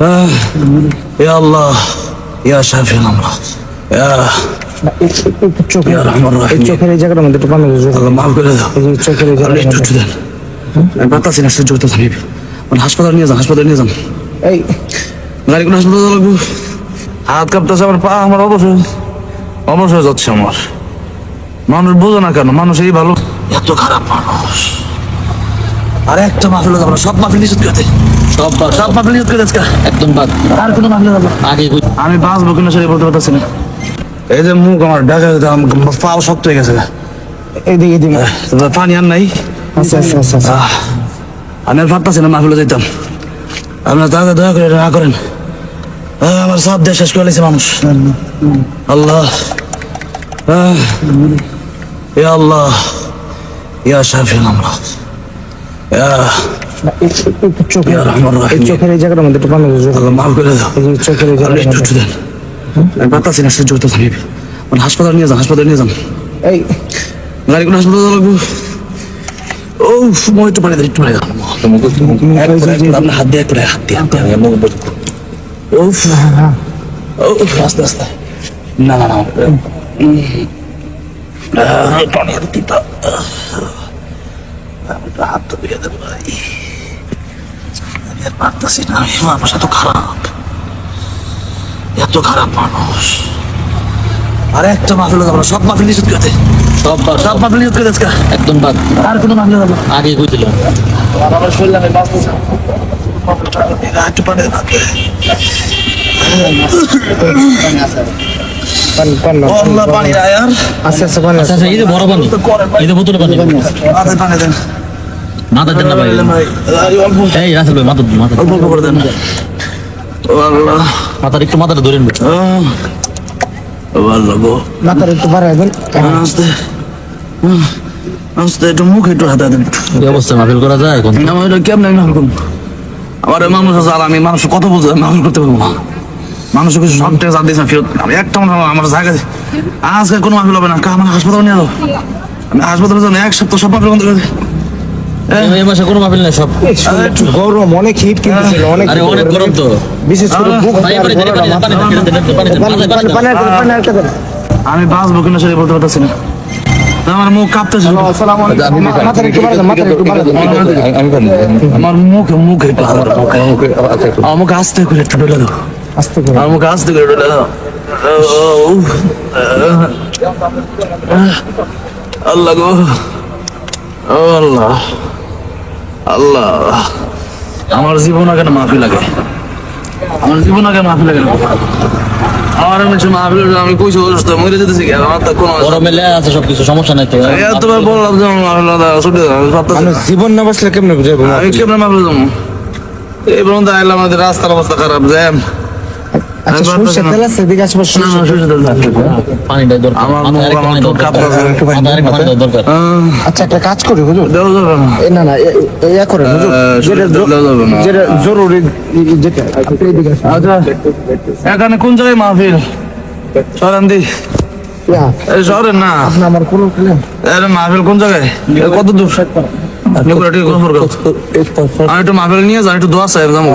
ইয়া আল্লাহ ইয়া শাফিল আমরা ইয়া চোখের চোখের এই মানে হাসপাতাল নিয়ে যান হাসপাতাল নিয়ে যান। এই। গাড়ি কোনো হাত কাঁপতেছে আমার পা আমার অবশ্যই অবশ্যই যাচ্ছে আমার। মানুষ বোঝে না কেন মানুষ এই ভালো। এত খারাপ মানুষ। আর একটা মাহফিল যাব না সব মাহফিল নিষেধ করতে সব সব মাহফিল নিষেধ করে একদম বাদ। আর কোনো মাহফিল যাব আগে আমি বাঁচবো কিনা সেটা বলতে পারতেছি না। এই যে মুখ আমার ঢাকা পাও শক্ত হয়ে গেছে। এদিকে এদিকে পানি আর নাই। আচ্ছা আচ্ছা আচ্ছা, আচ্ছা। আমি আর পারতাছি না মাহফিলে যেতাম আপনার দাদা দয়া করে না করেন। আমার সব দেশ শেষ করেছে মানুষ। আল্লাহ। ইয়া আল্লাহ। ইয়া শাফিল আমরা চোখের এই জায়গাটা মধ্যে একটু পানি মাফ করে দাও। চোখের এই জায়গাটা একটু একটু দেন। আমি না সহ্য করতে হাবিব মানে হাসপাতাল নিয়ে যান হাসপাতাল নিয়ে যান। এই। গাড়ি কোনো হাসপাতাল লাগবো? ও মই একটু পানি দেন একটু পানি দেন আপনার হাত দিয়ে করে, হাত দিয়ে, হাত দিয়ে। উফ, আস্তে আস্তে। না না না। পানি আর দিতে আমি একটু হাত তো দিয়ে দেবো ভাই আমি আর পারতাছি না আমি মানুষ এত খারাপ। এত খারাপ মানুষ। আর একটা মাহফিল যাব সব মাহফিল নিষেধ করে দে। সব সব মাহফিল নিষেধ করে আজকে। একদম বাদ। আর কোনো মাহফিল যাব না। আগে কইছিলাম। আমার শরীর আমি বাঁচতেছি একটু পানি। পানি পানি আল্লাহ পানি না আর আচ্ছা আচ্ছা পানি আচ্ছা আচ্ছা এই যে বড় পানি এই যে বোতলে পানি। মাথায় পানি দেন। মাথা দেন না ভাই। ভাই, আরে অল্প। এই রাসেল ভাই মাথা মাথা অল্প অল্প করে দেন। আল্লাহ। মাথার একটু মাথাটা ধরেন ভাই। আহ, ও আল্লাহ গো। মাথার একটু বাড়াই দেন। আস্তে। আস্তে একটু মুখ একটু হাতে দেন। এই অবস্থায় মাহফিল করা যায় এখন না কেমন আমার মানুষ আছে আর আমি মানুষ কত বলছে আমি মাফ করতে পারব না। সব ফেরত আমি একটা মানুষ আমার জায়গা আজকে কোনো মাফিল হবে না আমার হাসপাতালে নিয়ে যাব। আমি হাসপাতালে যাব এক সপ্তাহ সব মাফিল বন্ধ করে এই- মাসে কোনো মাহফিল সব। গরম অনেক হিট অনেক আরে অনেক গরম তো। বিশেষ বুক আমি বাঁচবো কিনা সেটা বলতে পারতেছি না। আমার মুখ কাঁপতেছে। আমার মুখে মুখে মুখে আমার মুখে আস্তে করে একটু দাও। আস্তে করে। আমার মুখে আস্তে করে দাও ও, উফ, আহ, আল্লাহ গো আল্লাহ আল্লাহ আমার জীবন আগে মাফি লাগে আমার জীবন আগে মাফি লাগে আমার আমি কিছু মাফি লাগে, আমি কইছি অসুস্থ মরে যেতেছি কি আমার তো কোনো গরমে লেয়া আছে সবকিছু সমস্যা নাই তো। এতবার বললাম যে আমার মাফি লাগে অসুবিধা আমি মানে জীবন না বাঁচলে কেমনে বুঝাইবো আমি কেমন মাফি যাব? এই পর্যন্ত আইলাম আমাদের রাস্তার অবস্থা খারাপ জ্যাম। আচ্ছা একটু আচ্ছা কাজ করি হুজুর। না। না ইয়া করেন হুজুর। যেটা জরুরি যেটা। আচ্ছা এখানে কোন জায়গায় মাহফিল? সরেন দি। সরেন না। আপনি আমার কোনো ক্লেম মাহফিল কোন জায়গায়? কত দূর? একটু নিয়ে যাই একটু দোয়া সাহেব যাব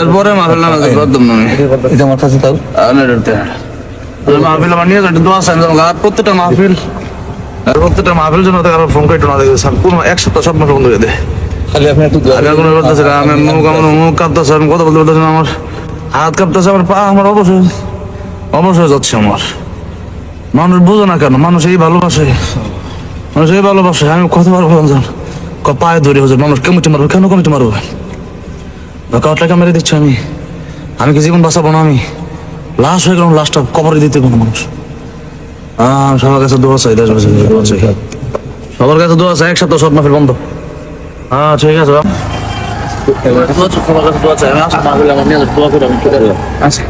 এরপরে মাহফিল নামে একদম নামে এটা আমার কাছে তাও আর না ডরতে মাহফিল আমার নিয়ে যাই একটু দোয়া সাহেব যাব আর প্রত্যেকটা মাহফিল আর প্রত্যেকটা মাহফিল জন্য তাকে ফোন করে একটু না দেখে কোনো এক সপ্তাহ সব বন্ধ করে দেয় খালি আপনি একটু আগে কোনো করতেছে আমি মুখ আমার মুখ কাঁপতেছে আমি কথা বলতে আমার হাত কাঁপতেছে আমার পা আমার অবশ্যই অবশ্যই যাচ্ছে আমার। মানুষ বোঝে না কেন মানুষ এই ভালোবাসে। এই ভালোবাসে আমি কতবার বললাম ক পায়ে ধরে হচ্ছে মানুষ কেমন মারবে কেন কমিটি মারবে? বা কাউ টাকা মেরে দিচ্ছে আমি। আমি কি জীবন বাঁচাবো না আমি? লাশ হয়ে গেলাম লাশটা কবরে দিতে কোনো মানুষ। সবার কাছে দোয়া চাই দেশবাসী দোয়া চাই। সবার কাছে দোয়া চাই এক সপ্তাহ সব মাফিল বন্ধ। হ্যাঁ ঠিক আছে সবার কাছে দোয়া চাই আমি আসলে মাহফিলে আমার নিয়ে দোয়া করে আমি আচ্ছা।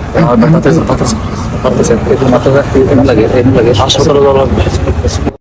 লাগবে